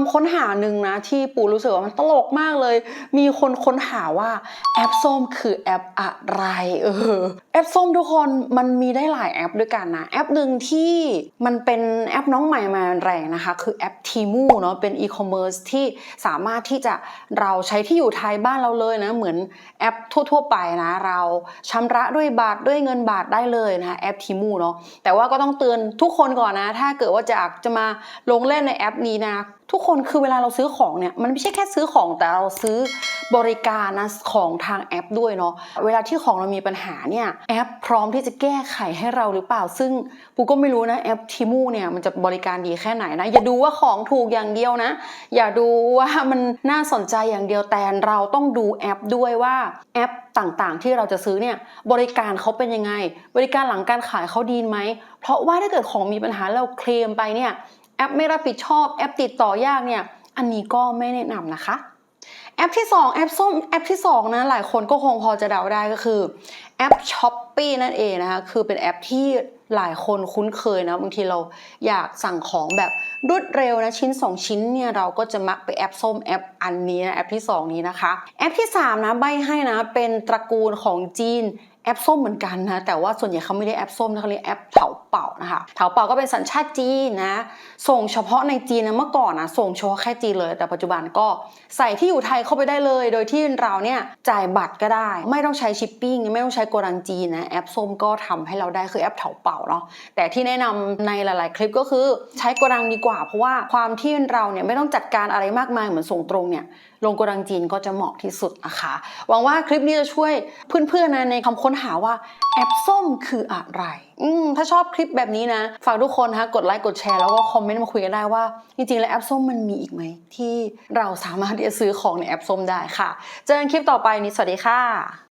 ำค้นหาหนึ่งนะที่ปูรู้สึกว่ามันตลกมากเลย มีคนค้นหาว่าแอปส้มคือแอปอะไรเออแอปส้มทุกคนมันมีได้หลายแอปด้วยกันนะแอปหนึ่งที่มันเป็นแอปน้องใหม่มาแรงนะคะ คือแอปทีมูเนาะเป็นอีคอมเมิร์ซที่สามารถที่จะเราใช้ที่อยู่ไทยบ้านเราเลยนะเหมือนแอปทั่ว ๆ ไปนะ เราชำระด้วยบาทด้วยเงินบาทได้เลยนะแอปทีมูเนาะแต่ว่าก็ต้องเตือนทุกคนก่อนนะ ถ้าเกิดว่าจะจะมาลงเล่นในแอปนี้นะทุกคนคือเวลาเราซื้อของเนี่ยมันไม่ใช่แค่ซื้อของแต่เราซื้อบริการนะของทางแอปด้วยเนาะเวลาที่ของเรามีปัญหาเนี่ยแอปพร้อมที่จะแก้ไขให้เราหรือเปล่า ซึ่งปูก็ไม่รู้นะแอปทีมูเนี่ยมันจะบริการดีแค่ไหนนะอย่าดูว่าของถูกอย่างเดียวนะ อย่าดูว่ามันน่าสนใจอย่างเดียวแต่เราต้องดูแอปด้วยว่าแอปต่างๆ ที่เราจะซื้อเนี่ยบริการเขาเป็นยังไง บริการหลังการขายเขาดีไหมเพราะว่าถ้าเกิดของมีปัญหาเราเคลมไปเนี่ย ปไม่รับผิดชอบแอปติดต่อยากเนี่ยอันนี้ก็ไม่แนะนำนะคะแอปที่ 2 แอปส้มแอปที่2นะหลายคนก็คงพอจะเดาได้ก็คือแอปช้อปปี้นั่นเองนะคะคือเป็นแอปที่หลายคนคุ้นเคยนะบางทีเราอยากสั่งของแบบรวดเร็วนะชิ้น 2 ชิ้นเนี่ยเราก็จะมักไปแอปส้มแอปอันนี้นะแอปที่ 2 นี้นะคะ แอปที่ 3 นะใบให้นะเป็นตระกูลของจีนแอปส้มเหมือนกันนะแต่ว่าส่วนใหญ่เขาไม่ได้แอปส้มนะเขาเรียกแอปเถาเป่านะคะเถาเป่าก็เป็นสัญชาติจีนนะ ส่งเฉพาะในจีนนะเมื่อก่อนนะส่งเฉพาะแค่จีนเลย แต่ปัจจุบันก็ใส่ที่อยู่ไทยเข้าไปได้เลย โดยที่เราเนี่ยจ่ายบัตรก็ได้ ไม่ต้องใช้ชิปปิ้งไม่ต้องใช้โกดังจีนนะแอปส้มก็ทำให้เราได้คือแอปเถาเป่าเนาะแต่ที่แนะนำในหลาย ๆ คลิปก็คือใช้โกดังดีกว่า เพราะว่าความที่เราเนี่ยไม่ต้องจัดการอะไรมากมายเหมือนส่งตรงเนี่ยลงโกดังจีนก็จะเหมาะที่สุดนะคะหวังว่าคลิปนี้จะช่วยเพื่อนๆนะในคำค้นหาว่าแอปส้มคืออะไรอืมถ้าชอบคลิปแบบนี้นะ ฝากทุกคนนะคะกดไลค์กดแชร์แล้วก็คอมเมนต์มาคุยกันได้ว่า จริงๆ แล้วแอปส้มมันมีอีกไหม ที่เราสามารถที่จะซื้อของในแอปส้มได้ค่ะ เจอกันคลิปต่อไปนี้สวัสดีค่ะ